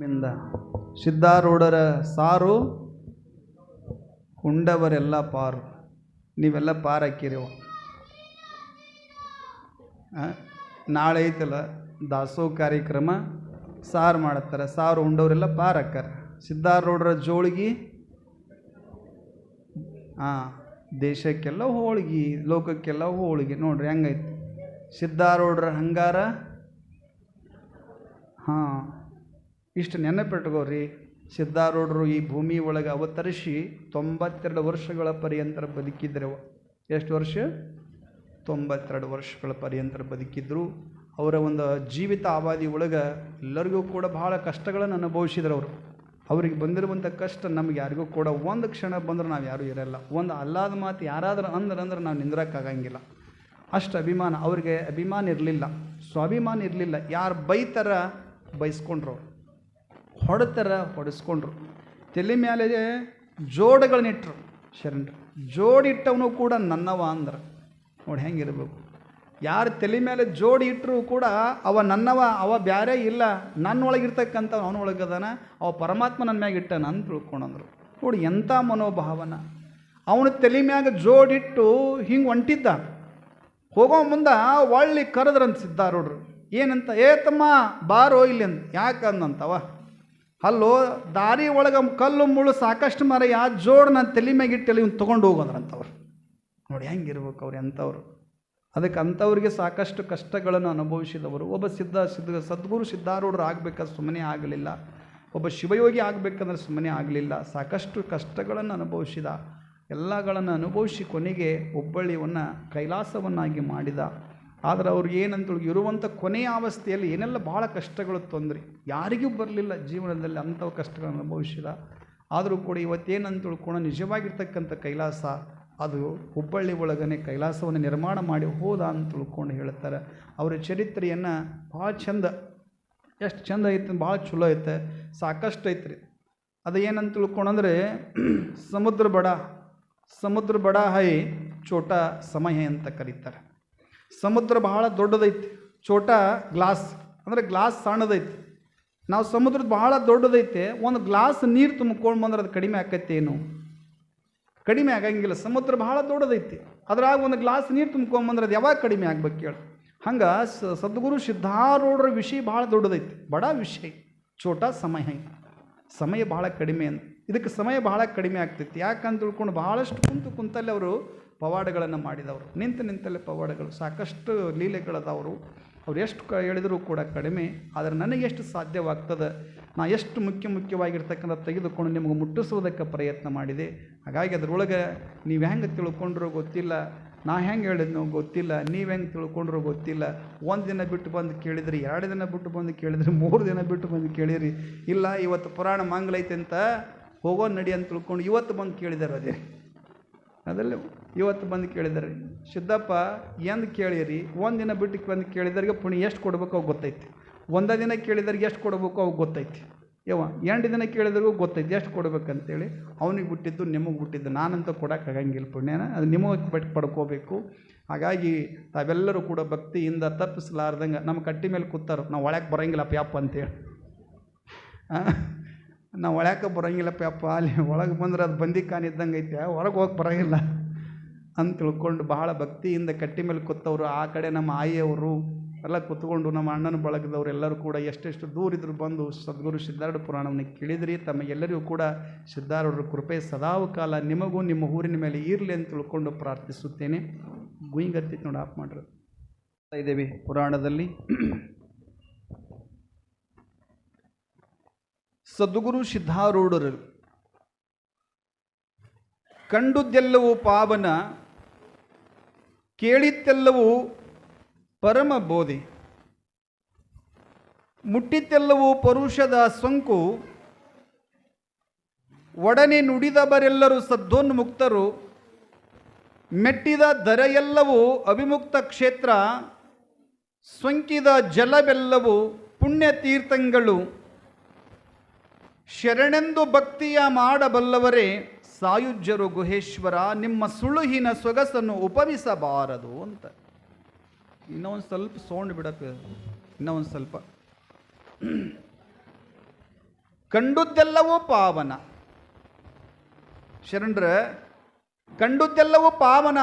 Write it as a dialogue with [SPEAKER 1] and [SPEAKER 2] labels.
[SPEAKER 1] ಮಿಂದ ಸಿದ್ಧಾರೂಢರ ಸಾರು ಉಂಡವರೆಲ್ಲ ಪಾರು. ನೀವೆಲ್ಲ ಪಾರು ಹಾಕಿರಿವ ನಾಳೆ ಐತಲ್ಲ ದಾಸೋಹ ಕಾರ್ಯಕ್ರಮ, ಸಾರು ಮಾಡತ್ತಾರೆ, ಸಾರು ಉಂಡವರೆಲ್ಲ ಪಾರು ಹಾಕ್ಕಾರ ಸಿದ್ಧಾರೂಢರ ಜೋಳಿಗೆ ಹಾಂ ದೇಶಕ್ಕೆಲ್ಲ ಹೋಳಿಗೆ, ಲೋಕಕ್ಕೆಲ್ಲ ಹೋಳಿಗೆ. ನೋಡ್ರಿ ಹೆಂಗೈತಿ. ಸಿದ್ಧಾರೂಢರ ಹಂಗಾರ, ಹಾಂ ಇಷ್ಟು ನೆನಪಿಟ್ಕೋರಿ ಸಿದ್ಧಾರೂಢರು ಈ ಭೂಮಿ ಒಳಗೆ ಅವತರಿಸಿ ತೊಂಬತ್ತೆರಡು ವರ್ಷಗಳ ಪರ್ಯಂತರ ಬದುಕಿದ್ರು ಎಷ್ಟು ವರ್ಷ? ತೊಂಬತ್ತೆರಡು ವರ್ಷಗಳ ಪರ್ಯಂತರ ಬದುಕಿದ್ರು. ಅವರ ಒಂದು ಜೀವಿತ ಅವಧಿ ಒಳಗೆ ಎಲ್ಲರಿಗೂ ಕೂಡ ಬಹಳ ಕಷ್ಟಗಳನ್ನು ಅನುಭವಿಸಿದ್ರು ಅವರು. ಅವ್ರಿಗೆ ಬಂದಿರುವಂಥ ಕಷ್ಟ ನಮ್ಗೆ ಯಾರಿಗೂ ಕೂಡ ಒಂದು ಕ್ಷಣ ಬಂದ್ರೆ ನಾವು ಯಾರೂ ಇರಲ್ಲ. ಒಂದು ಅಲ್ಲಾದ ಮಾತು ಯಾರಾದರೂ ಅಂದ್ರೆ ಅಂದ್ರೆ ನಾವು ನಿಂದ್ರಕ್ಕಾಗಂಗಿಲ್ಲ. ಅಷ್ಟು ಅಭಿಮಾನ, ಅವ್ರಿಗೆ ಅಭಿಮಾನ ಇರಲಿಲ್ಲ. ಸ್ವಾಭಿಮಾನ ಇರಲಿಲ್ಲ. ಯಾರು ಬೈತಾರ ಬೈಸ್ಕೊಂಡ್ರು ಹೊಡೆತಾರ ಹೊಡೆಸ್ಕೊಂಡ್ರು. ತಲೆ ಮೇಲೆ ಜೋಡಗಳನ್ನಿಟ್ರು ಶರಣರು ಜೋಡಿಟ್ಟವನು ಕೂಡ ನನ್ನವ ಅಂದ್ರೆ. ನೋಡಿ ಹೆಂಗಿರ್ಬೇಕು. ಯಾರು ತಲೆ ಮೇಲೆ ಜೋಡಿ ಇಟ್ಟರೂ ಕೂಡ ಅವ ನನ್ನವ, ಅವ ಬ್ಯಾರೆ ಇಲ್ಲ. ನನ್ನೊಳಗಿರ್ತಕ್ಕಂಥ ಅವನೊಳಗದಾನ ಅವ ಪರಮಾತ್ಮ ನನ್ನ ಮ್ಯಾಗ ಇಟ್ಟನ ಅಂತ ತಿಳ್ಕೊಂಡಂದ್ರು. ನೋಡಿ ಎಂಥ ಮನೋಭಾವನ. ಅವನ ತಲೆ ಮ್ಯಾಗ ಜೋಡಿಟ್ಟು ಹಿಂಗೆ ಹೊಂಟಿದ್ದ ಹೋಗೋ ಮುಂದೆ ಒಳ್ಳಿ ಕರೆದ್ರಂತ ಸಿದ್ಧಾರೂಢರು ಏನಂತ, ಏ ತಮ್ಮ, ಬಾರೋ ಇಲ್ಲಿ ಅಂತ ಯಾಕೆ ಅಂದಂತವ? ಅಲ್ಲೋ ದಾರಿ ಒಳಗೆ ಕಲ್ಲು ಮುಳ್ಳು ಸಾಕಷ್ಟು ಮರ ಯಾ ಜೋಡ್ ನಾನು ತಲೆ ಮ್ಯಾಗಿಟ್ಟು ಇಟ್ಟಲ್ಲಿ ಇವ್ನು ತೊಗೊಂಡು ಹೋಗೋದ್ರಂಥವ್ರು ನೋಡಿ ಹೆಂಗಿರ್ಬೇಕು ಅವ್ರು ಎಂಥವ್ರು ಅದಕ್ಕೆ ಅಂಥವ್ರಿಗೆ ಸಾಕಷ್ಟು ಕಷ್ಟಗಳನ್ನು ಅನುಭವಿಸಿದವರು. ಒಬ್ಬ ಸಿದ್ಧ ಸಿದ್ಧ ಸದ್ಗುರು ಸಿದ್ಧಾರೂಢರು ಆಗಬೇಕಾದ್ರೆ ಸುಮ್ಮನೆ ಆಗಲಿಲ್ಲ. ಒಬ್ಬ ಶಿವಯೋಗಿ ಆಗಬೇಕಂದ್ರೆ ಸುಮ್ಮನೆ ಆಗಲಿಲ್ಲ. ಸಾಕಷ್ಟು ಕಷ್ಟಗಳನ್ನು ಅನುಭವಿಸಿದ. ಎಲ್ಲಗಳನ್ನು ಅನುಭವಿಸಿ ಕೊನೆಗೆ ಹುಬ್ಬಳ್ಳಿಯನ್ನು ಕೈಲಾಸವನ್ನಾಗಿ ಮಾಡಿದ. ಆದರೆ ಅವ್ರಿಗೆ ಏನಂತ ಇರುವಂಥ ಕೊನೆಯ ಅವಸ್ಥೆಯಲ್ಲಿ ಏನೆಲ್ಲ ಭಾಳ ಕಷ್ಟಗಳು ತೊಂದರೆ, ಯಾರಿಗೂ ಬರಲಿಲ್ಲ ಜೀವನದಲ್ಲಿ ಅಂಥವು ಕಷ್ಟಗಳನ್ನು ಅನುಭವಿಸಿಲ್ಲ. ಆದರೂ ಕೂಡ ಇವತ್ತೇನಂತ ತಿಳ್ಕೊಂಡು ನಿಜವಾಗಿರ್ತಕ್ಕಂಥ ಕೈಲಾಸ, ಅದು ಹುಬ್ಬಳ್ಳಿ ಒಳಗನೆ ಕೈಲಾಸವನ್ನು ನಿರ್ಮಾಣ ಮಾಡಿ ಹೋದ ಅಂತ ತಿಳ್ಕೊಂಡು ಹೇಳ್ತಾರೆ. ಅವರ ಚರಿತ್ರೆಯನ್ನು ಭಾಳ ಚಂದ, ಎಷ್ಟು ಚಂದ ಐತೆ ಭಾಳ ಚಲೋ ಐತೆ, ಸಾಕಷ್ಟು ಐತ್ರಿ. ಅದು ಏನಂತ ತಿಳ್ಕೊಂಡಂದ್ರೆ ಸಮುದ್ರ ಬಡ ಸಮುದ್ರ ಬಡ ಹೈ ಚೋಟ ಸಮಯ ಅಂತ ಕರೀತಾರೆ. ಸಮುದ್ರ ಬಹಳ ದೊಡ್ಡದೈತಿ. ಚೋಟ ಗ್ಲಾಸ್. ಅಂದರೆ ಗ್ಲಾಸ್ ಸಣ್ಣದೈತಿ. ನಾವು ಸಮುದ್ರದ ಬಹಳ ದೊಡ್ಡದೈತೆ. ಒಂದು ಗ್ಲಾಸ್ ನೀರು ತುಂಬ್ಕೊಂಡು ಬಂದ್ರೆ ಅದು ಕಡಿಮೆ ಆಕೈತೇನು ಏನು. ಕಡಿಮೆ ಆಗಂಗಿಲ್ಲ. ಸಮುದ್ರ ಬಹಳ ದೊಡ್ಡದೈತಿ. ಅದ್ರಾಗ ಒಂದು ಗ್ಲಾಸ್ ನೀರು ತುಂಬ್ಕೊಂಬಂದ್ರೆ ಅದು ಯಾವಾಗ ಕಡಿಮೆ ಆಗ್ಬೇಕು ಹೇಳಿ ಹಂಗೆ ಸದ್ಗುರು ಸಿದ್ಧಾರೂಢರ ವಿಷಯ ಭಾಳ ದೊಡ್ಡದೈತಿ. ಬಡ ವಿಷಯ. ಚೋಟ ಸಮಯ. ಸಮಯ ಭಾಳ ಕಡಿಮೆ ಅಂತ ಇದಕ್ಕೆ ಸಮಯ ಭಾಳ ಕಡಿಮೆ ಆಗ್ತೈತಿ. ಯಾಕಂತ ತಿಳ್ಕೊಂಡು ಭಾಳಷ್ಟು ಕುಂತು ಕುಂತಲ್ಲಿ ಅವರು ಪವಾಡಗಳನ್ನು ಮಾಡಿದವರು. ನಿಂತು ನಿಂತಲ್ಲೇ ಪವಾಡಗಳು, ಸಾಕಷ್ಟು ಲೀಲೆಗಳದವರು. ಅವ್ರು ಎಷ್ಟು ಕ ಹೇಳಿದರೂ ಕೂಡ ಕಡಿಮೆ, ಆದರೆ ನನಗೆ ಎಷ್ಟು ಸಾಧ್ಯವಾಗ್ತದೆ, ನಾ ಎಷ್ಟು ಮುಖ್ಯ ಮುಖ್ಯವಾಗಿರ್ತಕ್ಕಂಥ ತೆಗೆದುಕೊಂಡು ನಿಮಗೆ ಮುಟ್ಟಿಸುವುದಕ್ಕೆ ಪ್ರಯತ್ನ ಮಾಡಿದೆ. ಹಾಗಾಗಿ ಅದರೊಳಗೆ ನೀವು ಹೆಂಗೆ ತಿಳ್ಕೊಂಡ್ರೂ ಗೊತ್ತಿಲ್ಲ, ನಾ ಹೆಂಗೆ ಹೇಳಿದ್ನೋ ಗೊತ್ತಿಲ್ಲ, ನೀವು ಹೆಂಗೆ ತಿಳ್ಕೊಂಡ್ರೋ ಗೊತ್ತಿಲ್ಲ. ಒಂದು ದಿನ ಬಿಟ್ಟು ಬಂದು ಕೇಳಿದ್ರಿ, ಎರಡು ದಿನ ಬಿಟ್ಟು ಬಂದು ಕೇಳಿದ್ರಿ, ಮೂರು ದಿನ ಬಿಟ್ಟು ಬಂದು ಕೇಳಿರಿ. ಇಲ್ಲ, ಇವತ್ತು ಪುರಾಣ ಮಂಗಲೈತೆ ಅಂತ ಹೋಗೋ ನಡಿ ಅಂತ ತಿಳ್ಕೊಂಡು ಇವತ್ತು ಬಂದು ಕೇಳಿದಾರೆ ಅದೇ. ಅದಲ್ಲ ಇವತ್ತು ಬಂದು ಕೇಳಿದ್ದಾರೆ ಸಿದ್ದಪ್ಪ ಎಂದು ಕೇಳಿರಿ? ಒಂದು ದಿನ ಬಿಟ್ಟು ಬಂದು ಕೇಳಿದವ್ರಿಗೆ ಪುಣ್ಯ ಎಷ್ಟು ಕೊಡಬೇಕು ಅವು ಗೊತ್ತೈತಿ. ಒಂದೇ ದಿನ ಕೇಳಿದವ್ರಿಗೆ ಎಷ್ಟು ಕೊಡಬೇಕು ಅವು ಗೊತ್ತೈತಿ. ಯವ ಎಂಟು ದಿನ ಕೇಳಿದ್ರಿಗೂ ಗೊತ್ತೈತಿ ಎಷ್ಟು ಕೊಡ್ಬೇಕಂತೇಳಿ. ಅವನಿಗೆ ಬಿಟ್ಟಿದ್ದು, ನಿಮಗೆ ಬಿಟ್ಟಿದ್ದು, ನಾನಂತೂ ಕೊಡೋಕೆ ಆಗಂಗಿಲ್ಲ ಪುಣ್ಯನ. ಅದು ನಿಮಗೆ ಬಿಟ್ಟು ಪಡ್ಕೋಬೇಕು. ಹಾಗಾಗಿ ತಾವೆಲ್ಲರೂ ಕೂಡ ಭಕ್ತಿಯಿಂದ ತಪ್ಪಿಸಲಾರ್ದಂಗೆ ನಮ್ಮ ಕಟ್ಟಿ ಮೇಲೆ ಕೂತಾರ. ನಾವು ಒಳಗೆ ಬರೋಂಗಿಲ್ಲಪ್ಪ, ಯಪ್ಪ ಅಂತೇಳಿ. ನಾವು ಒಳಕ್ಕೆ ಬರೋಂಗಿಲ್ಲಪ್ಪ ಅಪ್ಪ ಅಲ್ಲಿ ಒಳಗೆ ಬಂದ್ರೆ ಅದು ಬಂದಿ ಕಾನಿದ್ದಂಗೆ ಐತೆ, ಹೊರಗೆ ಹೋಗಿ ಬರೋಂಗಿಲ್ಲ ಅಂತ ತಿಳ್ಕೊಂಡು ಬಹಳ ಭಕ್ತಿಯಿಂದ ಕಟ್ಟಿ ಮೇಲೆ ಕೂತವರು, ಆ ಕಡೆ ನಮ್ಮ ಆಯಿಯವರು ಎಲ್ಲ ಕೂತ್ಕೊಂಡು ನಮ್ಮ ಅಣ್ಣನ ಬಳಗದವ್ರು ಎಲ್ಲರೂ ಕೂಡ ಎಷ್ಟೆಷ್ಟು ದೂರ ಇದ್ರು ಬಂದು ಸದ್ಗುರು ಸಿದ್ಧಾರೂಢ ಪುರಾಣವನ್ನು ಕೇಳಿದ್ರಿ ತಮಗೆಲ್ಲರಿಗೂ ಕೂಡ ಸಿದ್ಧಾರೂಢರ ಕೃಪೆ ಸದಾವು ಕಾಲ ನಿಮಗೂ ನಿಮ್ಮ ಊರಿನ ಮೇಲೆ ಇರಲಿ ಅಂತ ತಿಳ್ಕೊಂಡು ಪ್ರಾರ್ಥಿಸುತ್ತೇನೆ. ಗುಯಿಂಗತ್ತಿ ನೋಡಿ, ಆಫ್ ಮಾಡ್ರಿ. ಇದ್ದೇವೆ ಪುರಾಣದಲ್ಲಿ. ಸದ್ಗುರು ಸಿದ್ಧಾರೂಢರು ಕಂಡುದೆಲ್ಲವೂ ಪಾವನ, ಕೇಳಿದ್ದೆಲ್ಲವೂ ಪರಮ ಬೋಧಿ. ಮುಟ್ಟಿದ್ದೆಲ್ಲವೂ ಪರುಷದ ಸೊಂಕು. ಒಡನೆ ನುಡಿದವರೆಲ್ಲರೂ ಸದ್ದೋನ್ಮುಕ್ತರು. ಮೆಟ್ಟಿದ ದರೆಯೆಲ್ಲವೂ ಅವಿಮುಕ್ತ ಕ್ಷೇತ್ರ. ಸೊಂಕಿದ ಜಲವೆಲ್ಲವೂ ಪುಣ್ಯ ತೀರ್ಥಂಗಳು ಶರಣೆಂದು ಭಕ್ತಿಯ ಮಾಡಬಲ್ಲವರೇ, ಸಾಯುಜ್ಯರು ಗುಹೇಶ್ವರ, ನಿಮ್ಮ ಸುಳುಹಿನ ಸೊಗಸನ್ನು ಉಪವಿಸಬಾರದು ಅಂತ. ಇನ್ನೊಂದು ಸ್ವಲ್ಪ ಸೌಂಡ್ ಬಿಡಪ್ಪ, ಇನ್ನೊಂದು ಸ್ವಲ್ಪ. ಕಂಡುದ್ದೆಲ್ಲವೂ ಪಾವನ. ಶರಣರ, ಕಂಡುದ್ದೆಲ್ಲವೂ ಪಾವನ